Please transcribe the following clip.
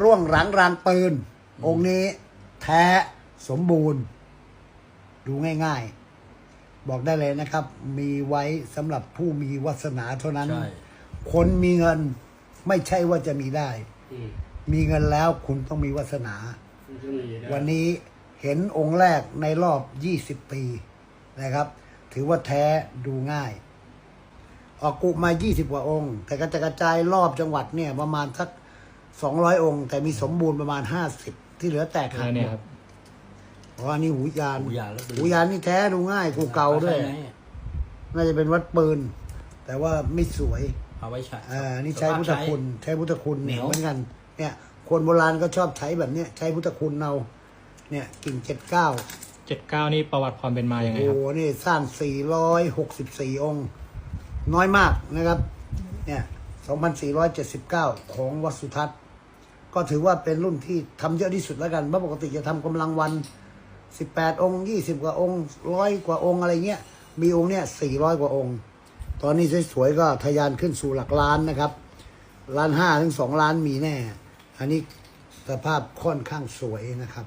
ร่วงหลังรางปืน องค์นี้แท้สมบูรณ์ ดูง่ายๆ บอกได้เลยนะครับ มีไว้สำหรับผู้มีวาสนาเท่านั้น ใช่ คนมีเงินไม่ใช่ว่าจะมีได้ อืมมีเงินแล้วคุณต้องมีวาสนา มันจะมีได้วันนี้เห็นองค์แรกในรอบ 20 ปีนะครับ ถือว่าแท้ดูง่าย ออกกุมา 20 กว่าองค์ แต่กระจายกระจายรอบจังหวัดเนี่ยประมาณสัก 200องค์ แต่มีสมบูรณ์ประมาณ50ที่เหลือแตกหักแล้วหมเนี่ยดครับเพราะอันนี้หูยานหูยานแล้วเป็น หูยานนี่แท้ดูง่ายกูเก่าด้วยใช่ไหมน่าจะเป็นวัดปืน แต่ว่าไม่สวย เอาไว้ใช้อ่า นี่ใช้พุทธคุณ ใช้พุทธคุณเหนียวเหมือนกัน เนี่ย คนโบราณก็ชอบใช้แบบเนี้ย ใช้พุทธคุณเอาเนี่ยกิ่งเจ็ดเก้า เจ็ดเก้านี่ประวัติความเป็นมายังไงโอ้ครับ โหนี่สร้างสี่ร้อยหกสิบสี่องค์ น้อยมากนะครับ เนี่ยสองพันสี่ร้อยเจ็ดสิบเก้าของวัดสุทัศน์ ก็ถือว่าเป็นรุ่นที่ทำเยอะที่สุดแล้วกันเพราะปกติจะทำกำลังวันสิบแปดองค์ยี่สิบกว่าองค์ร้อยกว่าองค์อะไรเงี้ย มีองค์เนี่ยสี่ร้อยกว่าองค์ ตอนนี้สวยๆก็ทะยานขึ้นสู่หลักล้านนะครับ ล้านห้าถึงสองล้านมีแน่ อันนี้สภาพค่อนข้างสวยนะครับ